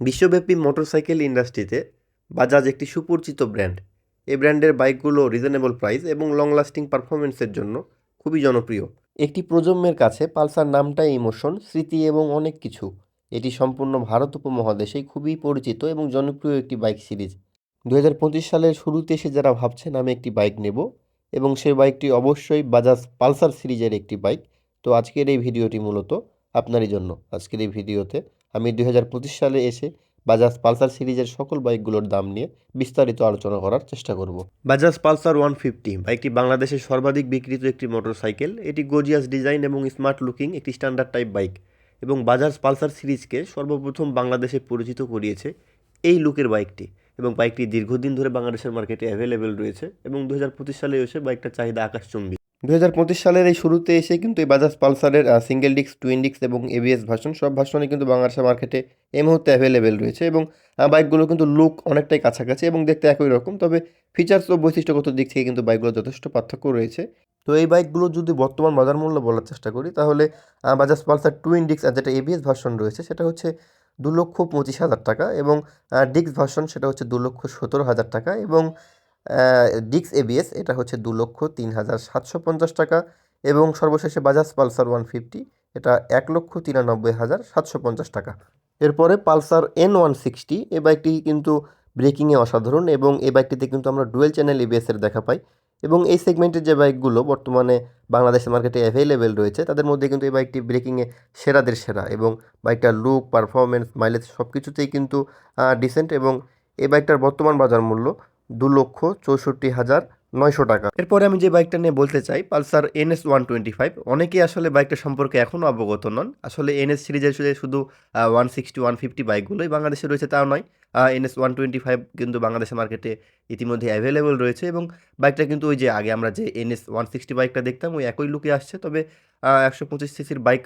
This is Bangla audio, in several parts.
বিশ্বব্যাপী মোটরসাইকেল ইন্ডাস্ট্রিতে বাজাজ একটি সুপরিচিত ব্র্যান্ড। এই ব্র্যান্ডের বাইকগুলো রিজনেবল প্রাইস এবং লং লাস্টিং পারফরমেন্সের জন্য খুবই জনপ্রিয়। একটি প্রজন্মের কাছে পালসার নামটাই ইমোশন, স্মৃতি এবং অনেক কিছু। এটি সম্পূর্ণ ভারত উপমহাদেশেই খুবই পরিচিত এবং জনপ্রিয় একটি বাইক সিরিজ। দু হাজার পঁচিশ সালের শুরুতে এসে যারা ভাবছেন, আমি একটি বাইক নেব এবং সেই বাইকটি অবশ্যই বাজাজ পালসার সিরিজের একটি বাইক, তো আজকের এই ভিডিওটি মূলত আপনারই জন্য। আজকের এই ভিডিওতে আমি দুই সালে এসে বাজাজ পালসার সিরিজের সকল বাইকগুলোর দাম নিয়ে বিস্তারিত আলোচনা করার চেষ্টা করব। বাজাজ পালসার ওয়ান ফিফটি বাইকটি বাংলাদেশের সর্বাধিক বিক্রিত একটি মোটরসাইকেল। এটি গজিয়াস ডিজাইন এবং স্মার্ট লুকিং একটি স্ট্যান্ডার্ড টাইপ বাইক এবং বাজাজ পালসার সিরিজকে সর্বপ্রথম বাংলাদেশে পরিচিত করিয়েছে এই লুকের বাইকটি। এবং বাইকটি দীর্ঘদিন ধরে বাংলাদেশের মার্কেটে অ্যাভেলেবেল রয়েছে। এবং দু হাজার পঁচিশ সালে এসে বাইকটার চাহিদা আকাশচুম্বী। দু হাজার পঁচিশ সালের এই শুরুতে এসে কিন্তু এই বাজাজ পালসারের সিঙ্গেল ডিস্ক টুইন ডিস্ক এবং এবিএস ভার্সন সব ভার্সনই কিন্তু বাংলাদেশের মার্কেটে এই মুহূর্তে অ্যাভেলেবেল রয়েছে এবং বাইকগুলো কিন্তু লুক অনেকটাই কাছাকাছি এবং দেখতে একই রকম। তবে ফিচার্স ও বৈশিষ্ট্যগত দিক থেকে কিন্তু বাইকগুলো যথেষ্ট পার্থক্য রয়েছে। তো এই বাইকগুলো যদি বর্তমান বাজার মূল্য বলার চেষ্টা করি, তাহলে বাজাজ পালসার টুইন ডিস্ক আর যেটা এবিএস ভার্সন রয়েছে, সেটা হচ্ছে দু লক্ষ পঁচিশ হাজার টাকা এবং ডিস্ক ভার্সন সেটা হচ্ছে দু লক্ষ সতেরো হাজার টাকা এবং ডিক্স এবিএস এটা হচ্ছে দু লক্ষ তিন হাজার সাতশো পঞ্চাশ টাকা এবং সর্বশেষে বাজাজ পালসার ওয়ান ফিফটি এটা এক লক্ষ তিরানব্বই হাজার সাতশো পঞ্চাশ টাকা। এরপরে পালসার এন ওয়ান সিক্সটি এই বাইকটি কিন্তু ব্রেকিংয়ে অসাধারণ এবং এই বাইকটিতে কিন্তু আমরা ডুয়েল চ্যানেল এবিএসের দেখা পাই এবং এই সেগমেন্টের যে বাইকগুলো বর্তমানে বাংলাদেশের মার্কেটে অ্যাভেলেবেল রয়েছে, তাদের মধ্যে কিন্তু এই বাইকটি ব্রেকিংয়ে সেরাদের সেরা এবং বাইকটার লুক পারফরমেন্স মাইলেজ সব কিছুতেই কিন্তু ডিসেন্ট এবং এই বাইকটার বর্তমান বাজার মূল্য দু লক্ষ চৌষট্টি হাজার নয়শো টাকা। এরপরে আমি যে বাইকটা নিয়ে বলতে চাই, Pulsar NS one twenty five. অনেকেই আসলে বাইকটা সম্পর্কে এখনও অবগত নন। আসলে এনএস সিরিজের শুধু ওয়ান সিক্সটি, ওয়ান ফিফটি বাইকগুলোই বাংলাদেশে রয়েছে তাও নয়। এনএস ওয়ান টোয়েন্টি ফাইভ কিন্তু বাংলাদেশের মার্কেটে ইতিমধ্যে অ্যাভেলেবল রয়েছে এবং বাইকটা কিন্তু ওই যে আগে আমরা যে এনএস ওয়ান সিক্সটি বাইকটা দেখতাম, ওই একই লুকে আসছে। তবে একশো পঁচিশ সিসির বাইক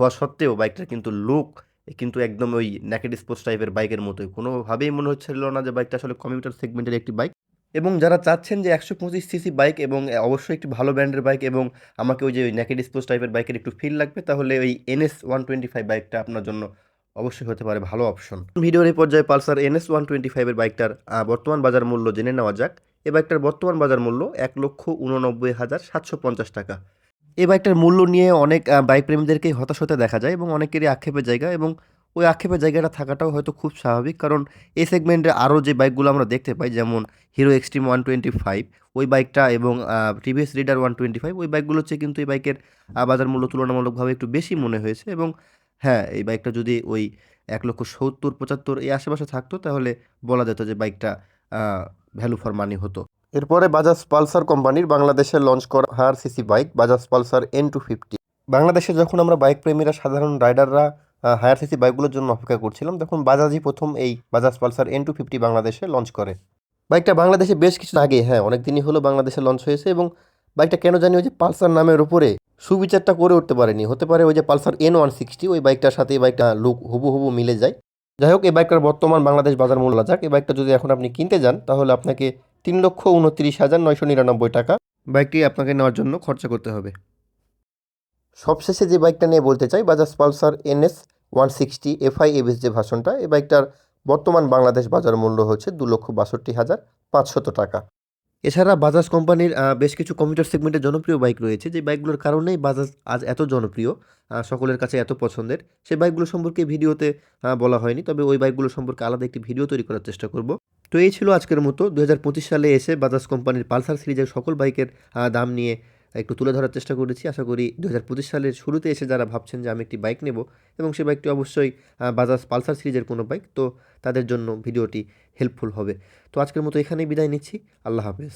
হওয়া সত্ত্বেও বাইকটার কিন্তু লুক কিন্তু একদম ওই ন্যাকেড স্পোর্টস টাইপের বাইকের মতোই। কোনোভাবেই মনে হচ্ছিল না যে বাইকটা আসলে কমিউটার সেগমেন্টের একটি বাইক এবং যারা চাচ্ছেন যে একশো পঁচিশ সিসি বাইক এবং অবশ্যই একটি ভালো ব্র্যান্ডের বাইক এবং আমাকে ওই যে ওই ন্যাকেড স্পোর্টস টাইপের বাইকের একটু ফিল লাগবে, তাহলে ওই এনএস ওয়ান টোয়েন্টি ফাইভ বাইকটা আপনার জন্য অবশ্যই হতে পারে ভালো অপশন ভিডিওর এই পর্যায়ে পালসার এনএস ওয়ান টোয়েন্টি ফাইভের বাইকটার বর্তমান বাজার মূল্য জেনে নেওয়া যাক। এ বাইকটার বর্তমান বাজার মূল্য এক লক্ষ উননব্বই হাজার সাতশো পঞ্চাশ টাকা। এই বাইকটার মূল্য নিয়ে অনেক বাইক প্রেমীদেরকেই হতাশ হতে দেখা যায় এবং অনেকেরই আক্ষেপের জায়গা এবং ওই আক্ষেপের জায়গাটা থাকাটাও হয়তো খুব স্বাভাবিক। কারণ এই সেগমেন্টে আরও যে বাইকগুলো আমরা দেখতে পাই, যেমন Hero Xtreme one twenty five ওই বাইকটা এবং TVS Raider one twenty five ওই বাইকগুলো হচ্ছে কিন্তু এই বাইকের বাজার মূল্য তুলনামূলকভাবে একটু বেশি মনে হয়েছে এবং হ্যাঁ এই বাইকটা যদি ওই এক লক্ষ সত্তর, পঁচাত্তর এই আশেপাশে থাকতো তাহলে বলা যেত যে বাইকটা ভ্যালু ফর মানি হতো। এরপরে বাজাজ পালসার কোম্পানির বাংলাদেশে লঞ্চ করা higher CC bike Bajaj Pulsar N two fifty বাংলাদেশে যখন আমরা বাইক প্রেমীরা, সাধারণ রাইডাররা হায়ার সিসি বাইকগুলোর জন্য অপেক্ষা করছিলাম, তখন বাজাজই প্রথম এই Bajaj Pulsar N two fifty বাংলাদেশে লঞ্চ করে। বাইকটা বাংলাদেশে বেশ কিছু আগে হ্যাঁ অনেক দিনই হলো বাংলাদেশে লঞ্চ হয়েছে এবং বাইকটা কেন জানি ওই যে পালসার নামের উপরে সুবিচারটা করে উঠতে পারেনি। হতে পারে ওই যে পালসার এন ওয়ান সিক্সটি ওই বাইকটার সাথে এই বাইকটা লুক হুবু হুবু মিলে যায়। যাই হোক, এই বাইকটার বর্তমান বাংলাদেশ বাজার মূল্য যাক, এই বাইকটা যদি এখন আপনি কিনতে যান, তাহলে আপনাকে তিন লক্ষ উনত্রিশ হাজার নয়শো নিরানব্বই টাকা। বাইকটি আপনাকে নেওয়ার জন্য খরচা করতে হবে। সবশেষে যে বাইকটা নিয়ে বলতে চাই Bajaj Pulsar NS one sixty FI ABS যে ভাষণটা। এই বাইকটার বর্তমান বাংলাদেশ বাজার মূল্য হচ্ছে দু লক্ষ বাষট্টি হাজার পাঁচশত টাকা। এছাড়া বাজাজ কোম্পানির বেশ কিছু কম্পিউটার সেগমেন্টের জনপ্রিয় বাইক রয়েছে। যে বাইকগুলোর কারণেই বাজাজ আজ এত জনপ্রিয় সকলের কাছে এত পছন্দের। সেই বাইকগুলো সম্পর্কে ভিডিওতে বলা হয়নি তবে ওই বাইকগুলো সম্পর্কে আলাদা একটি ভিডিও তৈরি করার চেষ্টা করব। তো এই ছিল আজকের মতো। দু হাজার পঁচিশ সালে এসে বাজাজ কোম্পানির পালসার সিরিজের সকল বাইকের দাম নিয়ে একটু তুলে ধরার চেষ্টা করেছি। আশা করি দু হাজার পঁচিশ সালের শুরুতে এসে যারা ভাবছেন যে আমি একটি বাইক নেব এবং সে বাইকটি অবশ্যই বাজাজ পালসার সিরিজের কোনো বাইক, তো তাদের জন্য ভিডিওটি হেল্পফুল হবে। তো আজকের মতো এখানেই বিদায় নিচ্ছি। আল্লাহ হাফেজ।